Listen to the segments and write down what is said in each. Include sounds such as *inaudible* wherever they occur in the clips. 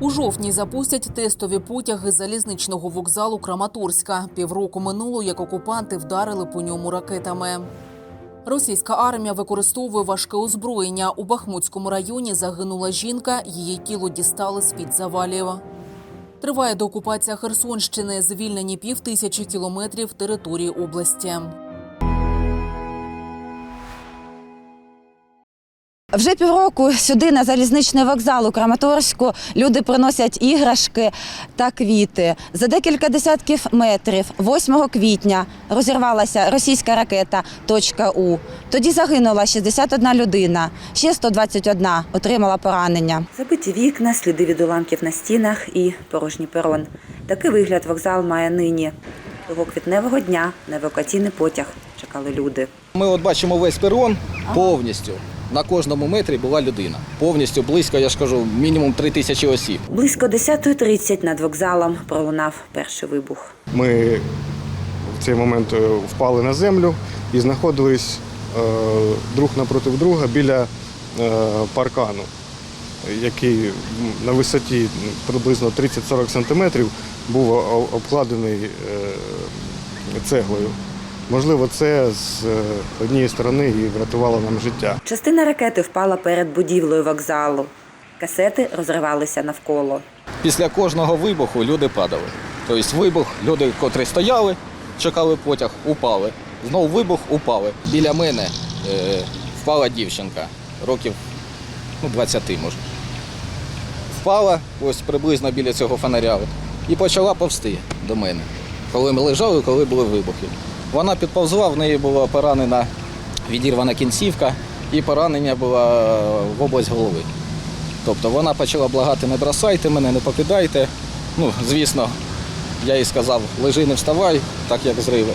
У жовтні запустять тестові потяги залізничного вокзалу Краматорська. Півроку минуло, як окупанти вдарили по ньому ракетами. Російська армія використовує важке озброєння. У Бахмутському районі загинула жінка, її тіло дістали з-під завалів. Триває деокупація Херсонщини, звільнені півтисячі кілометрів території області. Вже півроку сюди на залізничний вокзал у Краматорську люди приносять іграшки та квіти. За декілька десятків метрів, 8 квітня, розірвалася російська ракета «Точка У». Тоді загинула 61 людина, ще 121 отримала поранення. Забиті вікна, сліди від уламків на стінах і порожній перон. Такий вигляд вокзал має нині. Того квітневого дня на евакуаційний потяг чекали люди. Ми от бачимо весь перон повністю. На кожному метрі була людина. Повністю близько, я ж кажу, мінімум три тисячі осіб. Близько 10.30 над вокзалом пролунав перший вибух. Ми в цей момент е, впали на землю і знаходились е, друг напроти друга біля е, паркану, який на висоті приблизно 30-40 сантиметрів був обкладений е, цеглою. Можливо, це з е, однієї сторони і врятувало нам життя. Частина ракети впала перед будівлею вокзалу. Касети розривалися навколо. Після кожного вибуху люди падали. Тобто вибух, люди, котрі стояли, чекали потяг, упали. Знову вибух, упали. Біля мене е, впала дівчинка, років ну, 20 може. Впала ось приблизно біля цього фонаря от, і почала повсти до мене. Коли ми лежали, коли були вибухи. Вона підповзла, в неї була поранена відірвана кінцівка і поранення було в область голови. Тобто вона почала благати, не бросайте мене, не покидайте. Ну, звісно, я їй сказав, лежи, не вставай, так як зриви.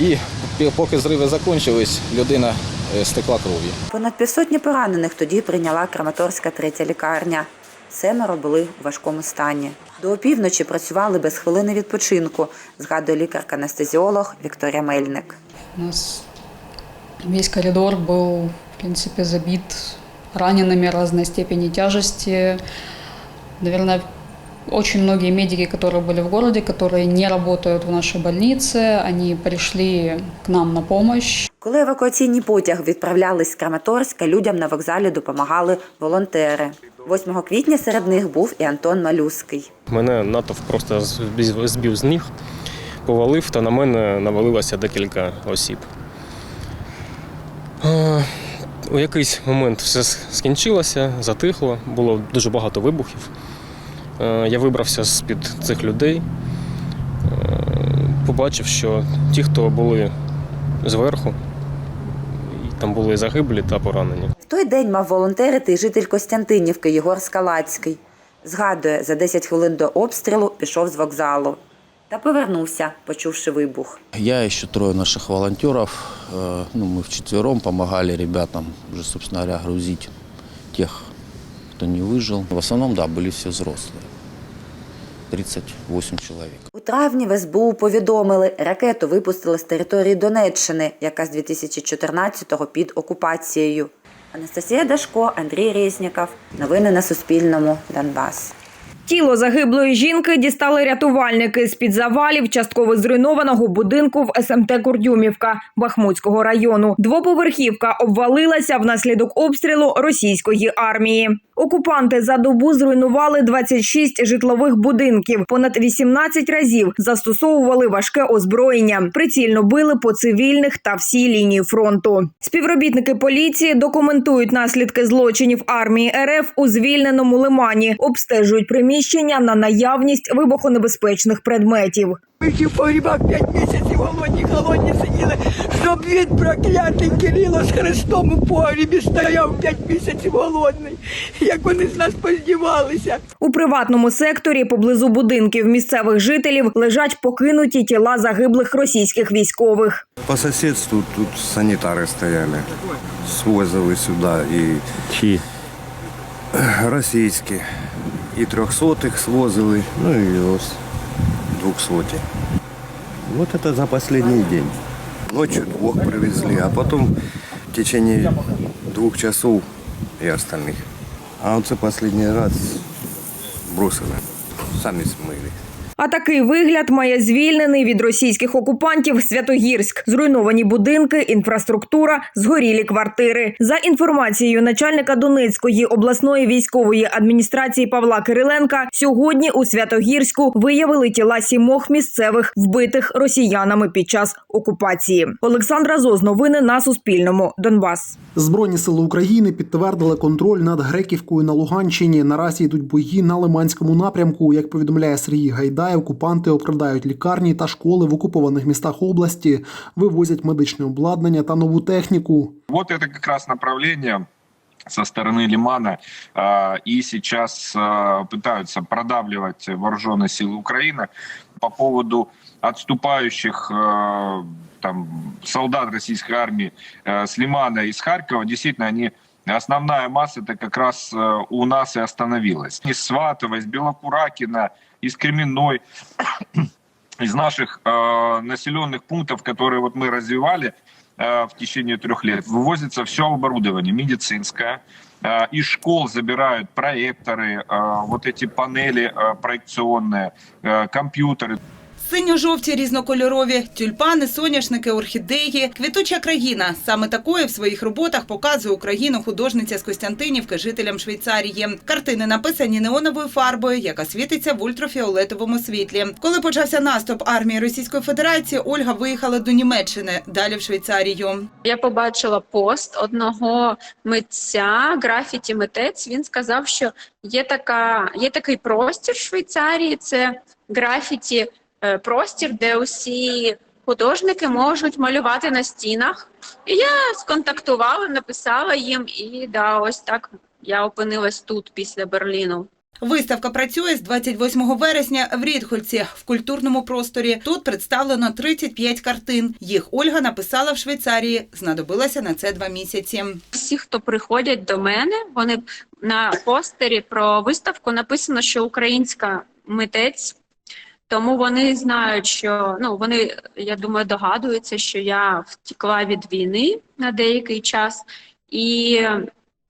І поки зриви закінчились, людина е, стекла кров'ю. Понад півсотні поранених тоді прийняла Краматорська третя лікарня. Семеро були у важкому стані. До опівночі працювали без хвилини відпочинку, згадує лікарка-анестезіолог Вікторія Мельник. У нас весь коридор був в принципі забит раненими різної степені тяжкості. Наверное, очень многие медики, которые были в городе, которые не работают в нашей больнице, они пришли к нам на помощь. Коли евакуаційні потяг відправлялись з Краматорська, людям на вокзалі допомагали волонтери. 8 квітня серед них був і Антон Малюський. Мене натовп просто збив збив з ніг, повалив, та на мене навалилося декілька осіб. Е, У якийсь момент все с- скінчилося, затихло, було дуже багато вибухів. Е, Я вибрався з-під цих людей, Е, побачив, що ті, хто були зверху, і там були загиблі та поранені. В той день мав волонтерити і житель Костянтинівки Єгор Скалацький. Згадує, за 10 хвилин до обстрілу пішов з вокзалу та повернувся, почувши вибух. Я еще трое наших волонтеров. э, Ну, мы вчетвером помогали ребятам уже, собственно говоря, грузить тех, кто не выжил. В основном, да, были все взрослые. 38 чоловік. У травні в СБУ повідомили, ракету випустили з території Донеччини, яка з 2014-го під окупацією. Анастасія Дашко, Андрій Резніков. Новини на Суспільному. Донбас. Тіло загиблої жінки дістали рятувальники з-під завалів частково зруйнованого будинку в СМТ Курдюмівка Бахмутського району. Двоповерхівка обвалилася внаслідок обстрілу російської армії. Окупанти за добу зруйнували 26 житлових будинків. Понад 18 разів застосовували важке озброєння. Прицільно били по цивільних та всій лінії фронту. Співробітники поліції документують наслідки злочинів армії РФ у звільненому лимані, обстежують приміщення на наявність вибухонебезпечних предметів. Ми ще в погрібах п'ять місяців голодні, голодні сиділи, щоб він проклятий Кирило з Христом у погрібі стояв п'ять місяців голодний, як вони з нас поздівалися. У приватному секторі поблизу будинків місцевих жителів лежать покинуті тіла загиблих російських військових. По соседству тут санитары стояли, свозили сюда и Чи російські, і трьохсотих свозили, ну і ось двухсоті. Вот это за последний день. Ночью двух привезли, а потом в течение двух часов и остальных А оце останній раз бросили. Самі смили. А такий вигляд має звільнений від російських окупантів Святогірськ. Зруйновані будинки, інфраструктура, згорілі квартири. За інформацією начальника Донецької обласної військової адміністрації Павла Кириленка, сьогодні у Святогірську виявили тіла сімох місцевих вбитих росіянами під час окупації. Олександра Зоз, новини на Суспільному. Донбас. Збройні сили України підтвердили контроль над Греківкою на Луганщині. Наразі йдуть бої на Лиманському напрямку. Як повідомляє Сергій Гайдай, окупанти обкрадають лікарні та школи в окупованих містах області, вивозять медичне обладнання та нову техніку. Вот это как раз направление со стороны Лимана. А, И сейчас а, пытаются продавливать вооруженные силы Украины по поводу отступающих а, там, солдат российской армии а, с Лимана и из Харькова. Действительно, они Основная масса это как раз э, у нас и остановилась. Из Сватова, из Белокуракина, из Кременной, *coughs* из наших э, населенных пунктов, которые вот мы развивали э, в течение трех лет, вывозится все оборудование медицинское. Э, из школ забирают проекторы, вот эти панели проекционные, компьютеры. Синьо-жовті різнокольорові тюльпани, соняшники, орхідеї, квітуча країна. Саме такою в своїх роботах показує Україну художниця з Костянтинівки жителям Швейцарії. Картини написані неоновою фарбою, яка світиться в ультрафіолетовому світлі. Коли почався наступ армії Російської Федерації, Ольга виїхала до Німеччини, далі в Швейцарію. Я побачила пост одного митця, графіті митець. Він сказав, що є така, є такий простір в Швейцарії. Це графіті простір, де усі художники можуть малювати на стінах. І я сконтактувала, написала їм, і да, ось так я опинилась тут після Берліну. Виставка працює з 28 вересня в Рідхольці в культурному просторі. Тут представлено 35 картин. Їх Ольга написала в Швейцарії. Знадобилося на це два місяці. Всі, хто приходять до мене, вони на постері про виставку написано, що українська митець. Тому вони знають, що ну вони, я думаю, догадуються, що я втікла від війни на деякий час, і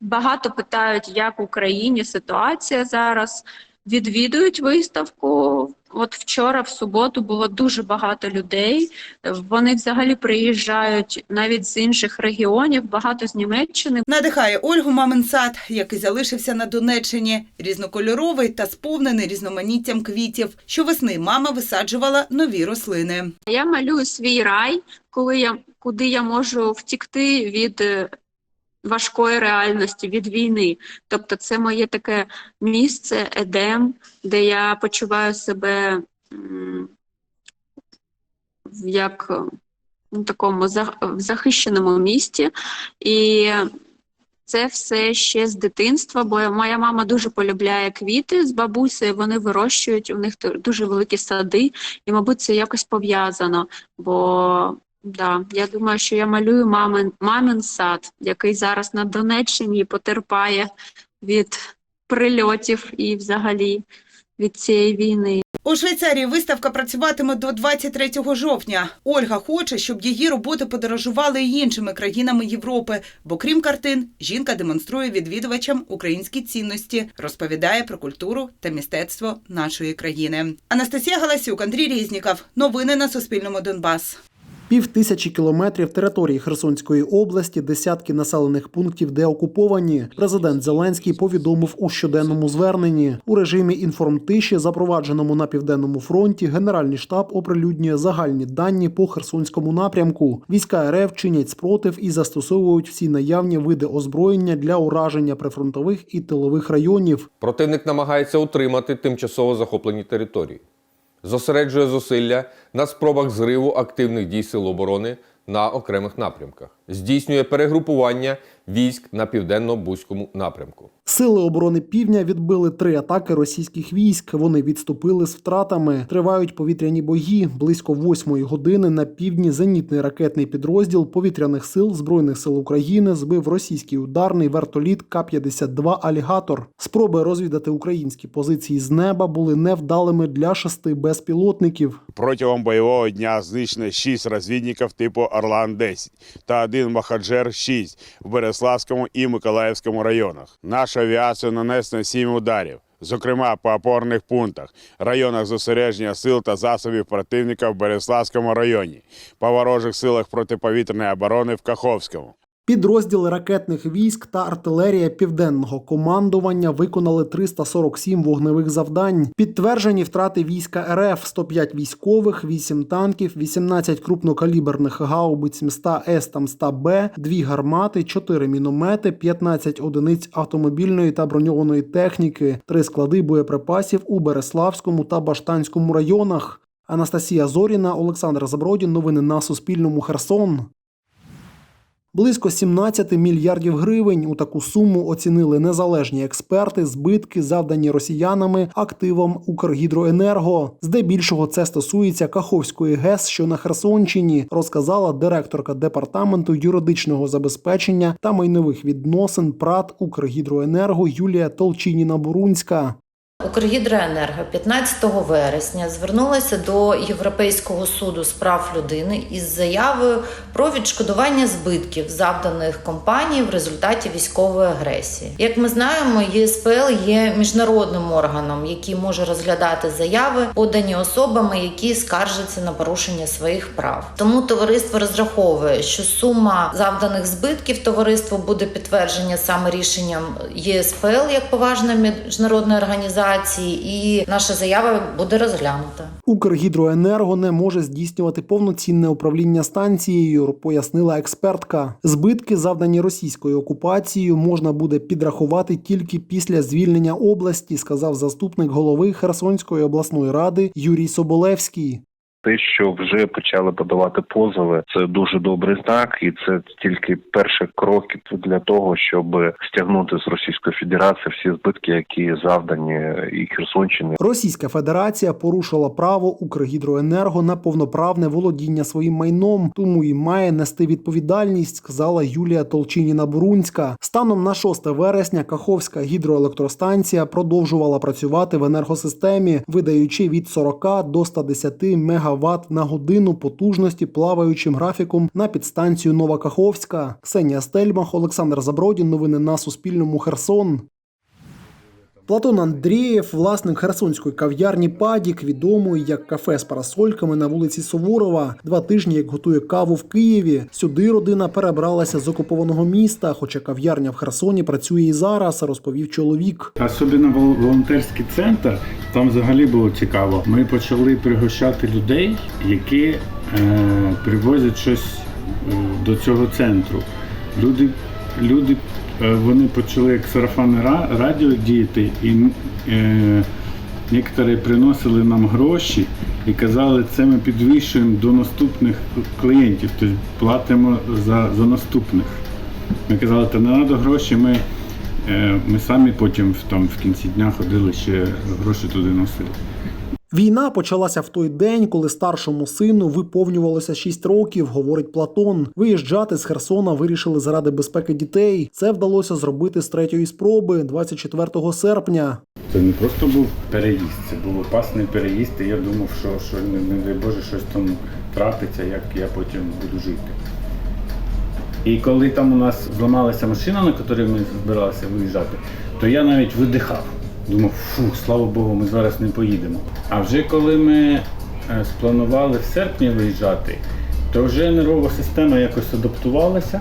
багато питають, як в Україні ситуація зараз. Відвідують виставку. От вчора, в суботу, було дуже багато людей. Вони взагалі приїжджають навіть з інших регіонів, багато з Німеччини. Надихає Ольгу мамин сад, який залишився на Донеччині. Різнокольоровий та сповнений різноманіттям квітів. Щовесни мама висаджувала нові рослини. Я малюю свій рай, коли я куди я можу втікти від е, важкої реальності, від війни. Тобто, це моє таке місце, едем, де я почуваю себе як е, в такому захищеному місті. І це все ще з дитинства, бо моя мама дуже полюбляє квіти з бабусею, вони вирощують, у них дуже великі сади, і, мабуть, це якось пов'язано. Бо да, я думаю, що я малюю мамин, мамин сад, який зараз на Донеччині потерпає від прильотів і взагалі від цієї війни. У Швейцарії виставка працюватиме до 23 жовтня. Ольга хоче, щоб її роботи подорожували й іншими країнами Європи. Бо крім картин, жінка демонструє відвідувачам українські цінності, розповідає про культуру та мистецтво нашої країни. Анастасія Галасюк, Андрій Різніков. Новини на Суспільному Донбас. Пів тисячі кілометрів території Херсонської області, десятки населених пунктів, де окуповані. Президент Зеленський повідомив у щоденному зверненні у режимі інформтиші, запровадженому на південному фронті. Генеральний штаб оприлюднює загальні дані по Херсонському напрямку. Війська РФ чинять спротив і застосовують всі наявні види озброєння для ураження прифронтових і тилових районів. Противник намагається утримати тимчасово захоплені території, зосереджує зусилля на спробах зриву активних дій сил оборони на окремих напрямках, здійснює перегрупування військ на південно-бузькому напрямку. Сили оборони півдня відбили три атаки російських військ. Вони відступили з втратами. Тривають повітряні бої. Близько восьмої години на півдні зенітний ракетний підрозділ повітряних сил збройних сил України збив російський ударний вертоліт К-52 Алігатор. Спроби розвідати українські позиції з неба були невдалими для шести безпілотників. Протягом бойового дня знищено 6 розвідників типу Орлан-10 та один Махаджер-6 в Береславі. Береславському і Миколаївському районах. Наша авіація нанесена сім ударів. Зокрема, по опорних пунктах, районах зосередження сил та засобів противника в Береславському районі, по ворожих силах протиповітряної оборони в Каховському. Підрозділи ракетних військ та артилерія південного командування виконали 347 вогневих завдань. Підтверджені втрати війська РФ 105 військових, 8 танків, 18 крупнокаліберних гаубиць мста С та мста Б, 2 гармати, 4 міномети, 15 одиниць автомобільної та броньованої техніки, 3 склади боєприпасів у Береславському та Баштанському районах. Анастасія Зоріна, Олександр Забродін. Новини на Суспільному. Херсон. Близько 17 мільярдів гривень у таку суму оцінили незалежні експерти збитки, завдані росіянами активам Укргідроенерго. Здебільшого це стосується Каховської ГЕС, що на Херсонщині, розказала директорка департаменту юридичного забезпечення та майнових відносин ПРАТ Укргідроенерго Юлія Толчініна-Бурунська. Укргідроенерго 15 вересня звернулася до Європейського суду з прав людини із заявою про відшкодування збитків, завданих компанії в результаті військової агресії. Як ми знаємо, ЄСПЛ є міжнародним органом, який може розглядати заяви, подані особами, які скаржаться на порушення своїх прав. Тому товариство розраховує, що сума завданих збитків товариству буде підтвердження саме рішенням ЄСПЛ як поважної міжнародної організації, і наша заява буде розглянута. Укргідроенерго не може здійснювати повноцінне управління станцією, пояснила експертка. Збитки, завдані російською окупацією, можна буде підрахувати тільки після звільнення області, сказав заступник голови Херсонської обласної ради Юрій Соболевський. Те, що вже почали подавати позови, це дуже добрий знак, і це тільки перші кроки для того, щоб стягнути з Російської Федерації всі збитки, які завдані і Херсонщині. Російська Федерація порушила право Укргідроенерго на повноправне володіння своїм майном, тому і має нести відповідальність, сказала Юлія Толчиніна-Бурунська. Станом на 6 вересня Каховська гідроелектростанція продовжувала працювати в енергосистемі, видаючи від 40 до 110 мегаватт на годину потужності плаваючим графіком на підстанцію Нова Каховська. Ксенія Стельмах, Олександр Забродін. Новини на Суспільному. Херсон. Платон Андрієв, власник херсонської кав'ярні Падік, відомий як кафе з парасольками на вулиці Суворова. Два тижні як готує каву в Києві. Сюди родина перебралася з окупованого міста, хоча кав'ярня в Херсоні працює і зараз, розповів чоловік. Особливо вол- волонтерський центр, там взагалі було цікаво. Ми почали пригощати людей, які е, привозять щось е, до цього центру. Люди, люди вони почали як сарафанне радіо діяти, і е, некоторі приносили нам гроші і казали, це ми підвищуємо до наступних клієнтів, тобто платимо за, за наступних. Ми казали, та не треба гроші, ми, е, ми самі потім там, в кінці дня ходили ще гроші туди носили. Війна почалася в той день, коли старшому сину виповнювалося 6 років, говорить Платон. Виїжджати з Херсона вирішили заради безпеки дітей. Це вдалося зробити з третьої спроби 24 серпня. Це не просто був переїзд, це був опасний переїзд, і я думав, що, що не, дай Боже, щось там трапиться, як я потім буду жити. І коли там у нас зламалася машина, на якій ми збиралися виїжджати, то я навіть видихав. Думав, фу, слава Богу, ми зараз не поїдемо. А вже коли ми е, спланували в серпні виїжджати, то вже нервова система якось адаптувалася.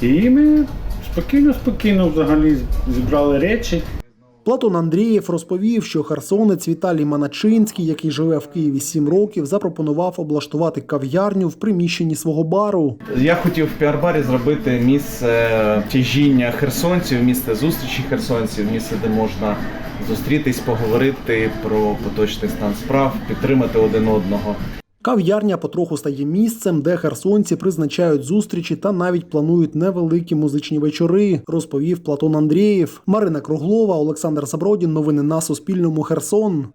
І ми спокійно-спокійно взагалі зібрали речі. Платон Андрієв розповів, що херсонець Віталій Маначинський, який живе в Києві 7 років, запропонував облаштувати кав'ярню в приміщенні свого бару. Я хотів в піар-барі зробити місце тяжіння херсонців, місце зустрічі херсонців, місце, де можна зустрітись, поговорити про поточний стан справ, підтримати один одного. Кав'ярня потроху стає місцем, де херсонці призначають зустрічі та навіть планують невеликі музичні вечори, розповів Платон Андрієв. Марина Круглова, Олександр Забродін. Новини на Суспільному. Херсон.